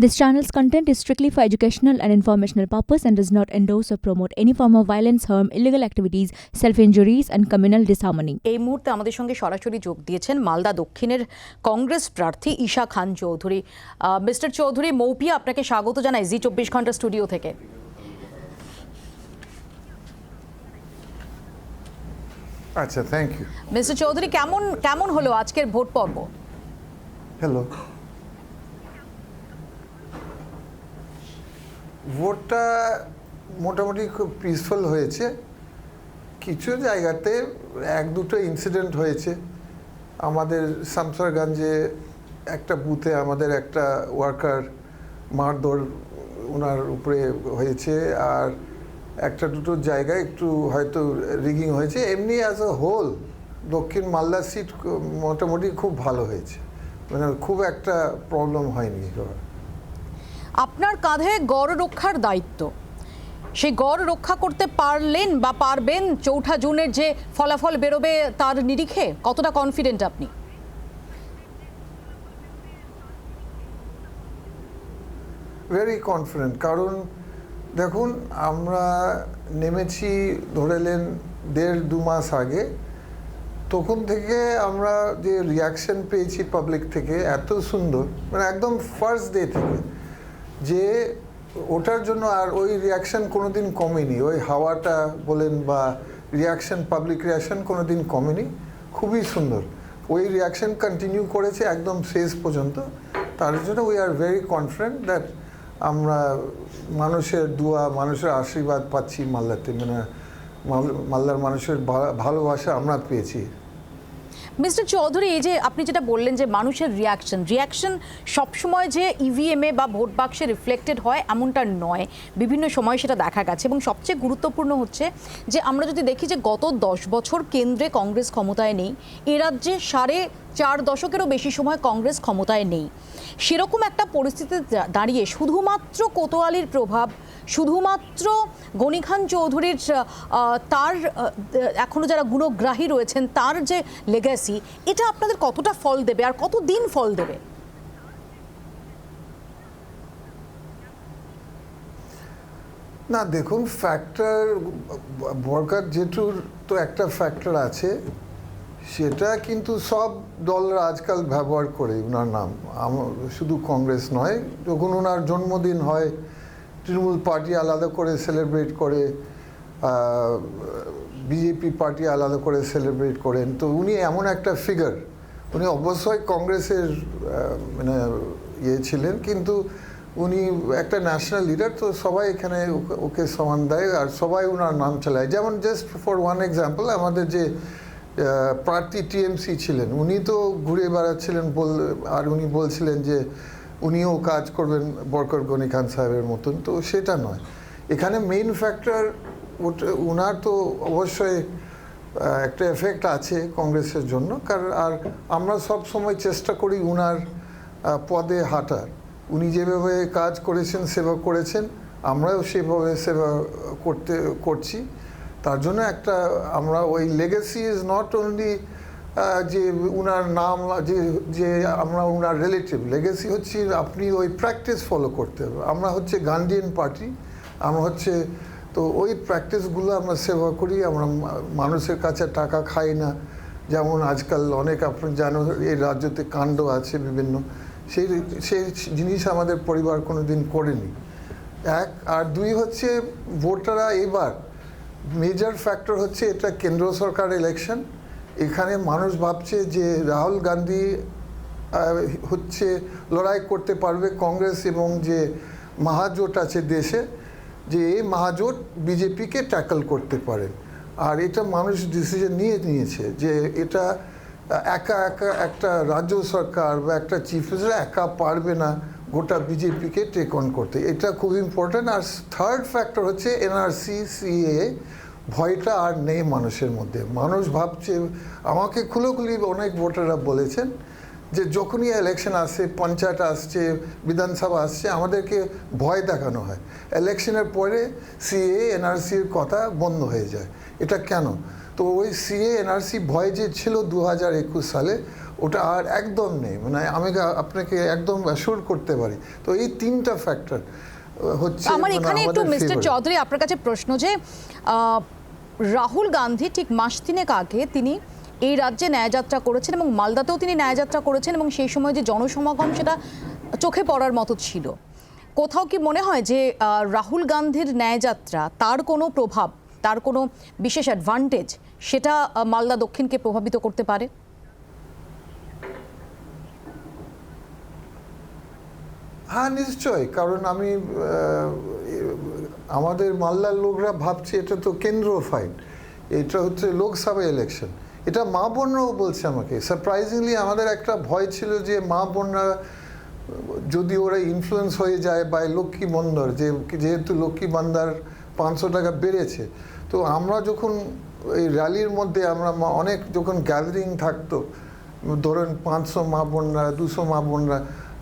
This channel's content is strictly for educational and informational purpose and does not endorse or promote any form of violence, harm, illegal activities, self-injuries and communal disharmony. এই মুহূর্তে আমাদের সঙ্গে সরাসরি যোগ দিয়েছেন মালদা দক্ষিণের কংগ্রেস প্রার্থী ঈশা খান চৌধুরী মিস্টার চৌধুরী মৌপিয়া আপনাকে স্বাগত জানাই জি চব্বিশ ঘণ্টা স্টুডিও থেকে আচ্ছা থ্যাংক ইউ মিস্টার চৌধুরী কেমন কেমন হলো আজকের ভোট পর্ব হ্যালো ভোটটা মোটামুটি খুব পিসফুল হয়েছে। কিছু জায়গাতে এক দুটো ইনসিডেন্ট হয়েছে। আমাদের শামসারগঞ্জে একটা বুথে আমাদের একটা ওয়ার্কার মারধর ওনার উপরে হয়েছে আর একটা দুটো জায়গায় একটু হয়তো রিগিং হয়েছে। এমনি অ্যাজ আ হোল দক্ষিণ মালদা সিট মোটামুটি খুব ভালো হয়েছে। মানে খুব একটা প্রবলেম হয়নি আপনার কাঁধে গড় রক্ষার দায়িত্ব। সেই গড় রক্ষা করতে পারলেন বা পারবেন চৌঠা জুনের যে ফলাফল বেরোবে তার নিরিখে কতটা কনফিডেন্ট আপনি? ভেরি কনফিডেন্ট কারণ দেখুন, আমরা নেমেছি ধরেলেন দেড় দু মাস আগে, তখন থেকে আমরা যে রিয়াকশন পেয়েছি পাবলিক থেকে এত সুন্দর মানে একদম ফার্স্ট ডে থেকে। যে ওটার জন্য আর ওই রিয়াকশন কোনোদিন কমেনি। ওই হাওয়াটা বলেন বা রিয়াকশন পাবলিক রিয়াকশন কোনোদিন কমেনি। খুবই সুন্দর। ওই রিয়াকশন কন্টিনিউ করেছে একদম শেষ পর্যন্ত। তার জন্য we are very confident that আমরা মানুষের দোয়া, মানুষের আশীর্বাদ পাচ্ছি মালদাতে মানে মাল- মালদার মানুষের ভালোবাসা আমরা পেয়েছি। মিস্টার চৌধুরী এই যে আপনি যেটা বললেন যে মানুষের রিয়াকশন রিয়াকশন সবসময় যে E ইভিএমে বা ভোট বাক্সে রিফ্লেক্টেড হয়, এমনটা নয়। বিভিন্ন সময় সেটা দেখা গেছে এবং সবচেয়ে গুরুত্বপূর্ণ হচ্ছে যে আমরা যদি দেখি যে গত দশ বছর কেন্দ্রে কংগ্রেস ক্ষমতায় নেই, এ রাজ্যে সাড়ে চার দশকেরও বেশি সময় কংগ্রেস ক্ষমতায় নেই। সেরকম একটা পরিস্থিতিতে দাঁড়িয়ে শুধুমাত্র কোতোয়ালির প্রভাব শুধুমাত্র গনি খান চৌধুরীর তার আহ, এখনও যারা গুণগ্রাহী রয়েছেন তার যে লেগাসি এটা আপনাদের কতটা ফল দেবে আর কত দিন ফল দেবে? না দেখুন ফ্যাক্টর বরকার জেঠুর তো একটা ফ্যাক্টর আছে। সেটা কিন্তু সব দলরা আজকাল ব্যবহার করে ওনার নাম। শুধু কংগ্রেস নয়, যখন ওনার জন্মদিন হয়, তৃণমূল পার্টি আলাদা করে সেলিব্রেট করে বিজেপি পার্টি আলাদা করে সেলিব্রেট করেন। তো উনি এমন একটা ফিগার উনি অবশ্যই কংগ্রেসের মানে ইয়ে ছিলেন, কিন্তু উনি একটা ন্যাশনাল লিডার তো সবাই এখানে ওকে- সমান দেয়, আর সবাই ওনার নাম চালায়। যেমন জাস্ট ফর ওয়ান এক্সাম্পল আমাদের যে প্রার্থী টিএমসি ছিলেন। উনি তো ঘুরে বেড়াচ্ছিলেন বল আর উনি বলছিলেন যে উনিও কাজ করবেন বরকর গনি খান সাহেবের মতন। তো সেটা নয়। এখানে মেইন ফ্যাক্টর ওনার তো অবশ্যই একটা এফেক্ট আছে কংগ্রেসের জন্য। কারণ আর আমরা সব সময় চেষ্টা করি উনার পদে হাঁটার। উনি যেভাবে কাজ করেছেন সেবা করেছেন। আমরাও সেভাবে সেবা করতে করছি। তার জন্য একটা, আমরা ওই লেগেসি ইজ নট অনলি যে উনার নাম, যে যে আমরা উনার রিলেটিভ লেগেসি হচ্ছে আপনি ওই প্র্যাকটিস ফলো করতে হবে। আমরা হচ্ছে গান্ডিয়ান পার্টি আমরা হচ্ছে, তো ওই প্র্যাকটিসগুলো আমরা সেবা করি, আমরা মানুষের কাছে টাকা খাই না। যেমন আজকাল অনেক আপনি জানো, এই রাজ্যতে কাণ্ড আছে বিভিন্ন। সেই সেই জিনিস আমাদের পরিবার কোনো দিন করেনি। এক, আর দুই হচ্ছে, ভোটাররা এবার মেজর ফ্যাক্টর হচ্ছে এটা কেন্দ্র সরকার ইলেকশন এখানে মানুষ ভাবছে যে রাহুল গান্ধী হচ্ছে লড়াই করতে পারবে কংগ্রেস এবং যে মহাজোট আছে দেশে, যে এই মহাজোট বিজেপিকে ট্যাকল করতে পারে। আর এটা মানুষ ডিসিশন নিয়ে নিয়েছে যে এটা একা একা একটা রাজ্য সরকার বা একটা চিফ মিনিস্টার একা পারবে না। গোটা বিজেপিকে টেক অন করতে। এটা খুব ইম্পর্ট্যান্ট আর থার্ড ফ্যাক্টর হচ্ছে এনআরসি সিএ ভয়টা আর নেই মানুষের মধ্যে। মানুষ ভাবছে, আমাকে খুলোখুলি অনেক ভোটাররা বলেছেন যে যখনই ইলেকশন আসে, পঞ্চায়েত আসছে, বিধানসভা আসছে, আমাদেরকে ভয় দেখানো হয়। ইলেকশনের পরে সিএ এনআরসির কথা বন্ধ হয়ে যায়। এটা কেন? তো ওই সিএ এনআরসি ভয় যে ছিল দু হাজার একুশ সালে ওটা আর একদম নেই। মানে আমি আপনাকে একদম অ্যাসিওর করতে পারি। তো এই তিনটা ফ্যাক্টর হচ্ছে আমার মানে এখানে একটু মিস্টার। চৌধুরী আপনার কাছে প্রশ্ন যে রাহুল গান্ধী ঠিক মাস তিনেক আগে তিনি এই রাজ্যে ন্যায়যাত্রা করেছেন এবং মালদাতেও তিনি ন্যায়যাত্রা করেছেন এবং সেই সময় যে জনসমাগম সেটা চোখে পড়ার মতো ছিল। কোথাও কি মনে হয় যে রাহুল গান্ধীর ন্যায়যাত্রা তার কোনো প্রভাব তার কোনো বিশেষ অ্যাডভান্টেজ সেটা মালদা দক্ষিণকে প্রভাবিত করতে পারে? হ্যাঁ নিশ্চয় কারণ আমি আমাদের মালদার লোকরা ভাবছে এটা তো কেন্দ্র ফাইট এটা হচ্ছে লোকসভা ইলেকশন এটা মা বোনরাও বলছে আমাকে। সারপ্রাইজিংলি আমাদের একটা ভয় ছিল যে মা বোনরা, যদি ওরা ইনফ্লুয়েন্স হয়ে যায় বাই লক্ষ্মী বন্দর যে যেহেতু লক্ষ্মী বান্দার পাঁচশো টাকা বেড়েছে, তো আমরা যখন এই র্যালির মধ্যে আমরা অনেক যখন গ্যাদারিং থাকতো, ধরেন পাঁচশো মা বোনরা, দুশো মা বোনরা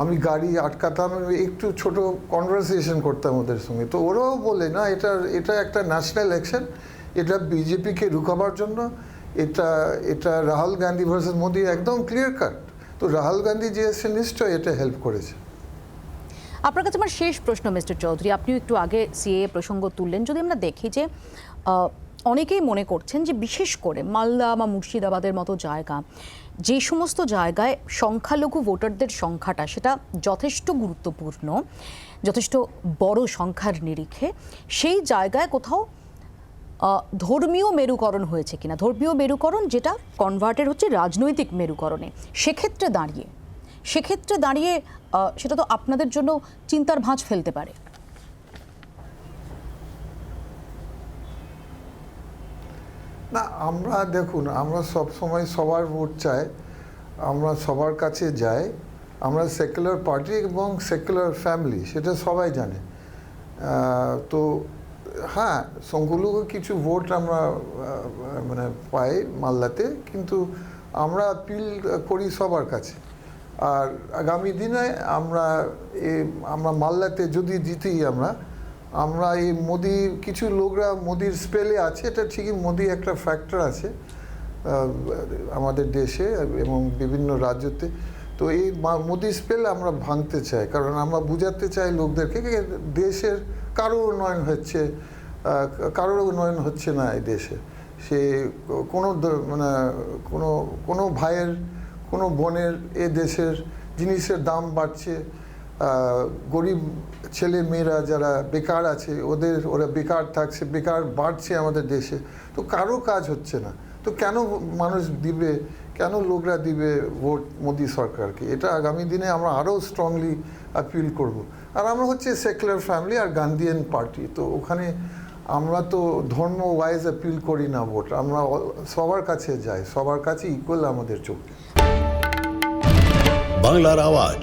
আমি গাড়ি আটকাতাম, একটু ছোট কনভারসেশন করতাম ওদের সঙ্গে। তো ওরাও বলে, না, এটা এটা একটা ন্যাশনাল ইলেকশন এটা বিজেপিকে রুকাবার জন্য, এটা এটা রাহুল গান্ধী ভার্সেস মোদি একদম ক্লিয়ার কাট তো রাহুল গান্ধী যে এসে নিশ্চয় এটা হেল্প করেছে। আপনার কাছে আমার শেষ প্রশ্ন, মিস্টার চৌধুরী। আপনিও একটু আগে সিএ প্রসঙ্গ তুললেন। যদি আমরা দেখি যে অনেকেই মনে করছেন যে বিশেষ করে মালদা বা মুর্শিদাবাদের মতো জায়গা যে সমস্ত জায়গায় সংখ্যালঘু ভোটারদের সংখ্যাটা, সেটা যথেষ্ট গুরুত্বপূর্ণ, যথেষ্ট বড় সংখ্যার নিরিখে, সেই জায়গায় কোথাও ধর্মীয় মেরুকরণ হয়েছে কিনা? ধর্মীয় মেরুকরণ যেটা কনভার্টেড হচ্ছে রাজনৈতিক মেরুকরণে। সেক্ষেত্রে দাঁড়িয়ে সেক্ষেত্রে দাঁড়িয়ে সেটা তো আপনাদের জন্য চিন্তার ভাঁজ ফেলতে পারে। না, আমরা দেখুন, আমরা সব সময় সবার ভোট চাই, আমরা সবার কাছে যাই, আমরা সেকুলার পার্টি এবং সেকুলার ফ্যামিলি সেটা সবাই জানে। তো হ্যাঁ সংখ্যালঘু কিছু ভোট আমরা মানে পাই মালদাতে, কিন্তু আমরা আপিল করি সবার কাছে। আর আগামী দিনে আমরা এ, আমরা মালদাতে যদি জিতি আমরা আমরা এই মোদি কিছু লোকরা মোদির স্পেলে আছে, এটা ঠিকই মোদি একটা ফ্যাক্টর আছে আমাদের দেশে এবং বিভিন্ন রাজ্যতে। তো এই মোদি স্পেল আমরা ভাঙতে চাই, কারণ আমরা বুঝাতে চাই লোকদেরকে দেশের কারও উন্নয়ন হচ্ছে কারোর উন্নয়ন হচ্ছে না এই দেশে। সে কোনো মানে কোনো কোনো ভাইয়ের, কোনো বোনের এ দেশের জিনিসের দাম বাড়ছে গরিব ছেলে মেয়েরা যারা বেকার আছে, ওদের, ওরা বেকার থাকছে, বেকার বাড়ছে আমাদের দেশে। তো কারও কাজ হচ্ছে না। তো কেন মানুষ দিবে, কেন লোকরা দিবে ভোট মোদি সরকারকে? এটা আগামী দিনে আমরা আরও স্ট্রংলি আপিল করব। আর আমরা হচ্ছে সেকুলার ফ্যামিলি আর গান্ধিয়ান পার্টি তো ওখানে আমরা তো ধর্ম ওয়াইজ আপিল করি না ভোট। আমরা সবার কাছে যাই। সবার কাছে ইকুয়াল আমাদের চোখ। বাংলার আওয়াজ